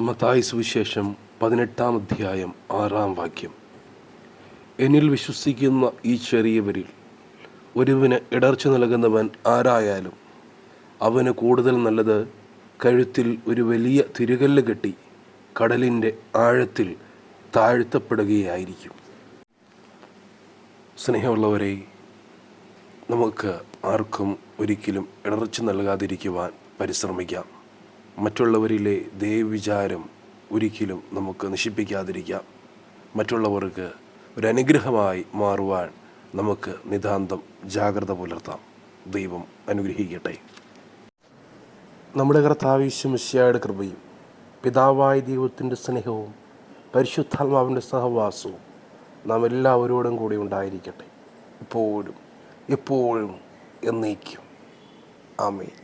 മത്തായി സുവിശേഷം പതിനെട്ടാം അധ്യായം ആറാം വാക്യം. എന്നിൽ വിശ്വസിക്കുന്ന ഈ ചെറിയവരിൽ ഒരുവിന് ഇടർച്ച നൽകുന്നവൻ ആരായാലും അവന് കൂടുതൽ നല്ലത് കഴുത്തിൽ ഒരു വലിയ തിരുകല്ല് കെട്ടി കടലിന്റെ ആഴത്തിൽ താഴ്ത്തപ്പെടുകയായിരിക്കും. സ്നേഹമുള്ളവരെ നമുക്ക് ആർക്കും ഒരിക്കലും ഇടർച്ച നൽകാതിരിക്കുവാൻ പരിശ്രമിക്കാം. മറ്റുള്ളവരിലെ ദൈവവിചാരം ഒരിക്കലും നമുക്ക് നശിപ്പിക്കാതിരിക്കാം. മറ്റുള്ളവർക്ക് ഒരനുഗ്രഹമായി മാറുവാൻ നമുക്ക് നിതാന്തം ജാഗ്രത പുലർത്താം. ദൈവം അനുഗ്രഹിക്കട്ടെ. നമ്മുടെ കർത്താവിശ്വമിശ്യായുടെ കൃപയും പിതാവായ ദൈവത്തിന്റെ സ്നേഹവും പരിശുദ്ധാത്മാവിന്റെ സഹവാസവും നാം എല്ലാവരോടും കൂടി ഉണ്ടായിരിക്കട്ടെ. ഇപ്പോഴും എപ്പോഴും എന്നേക്കും ആമേൻ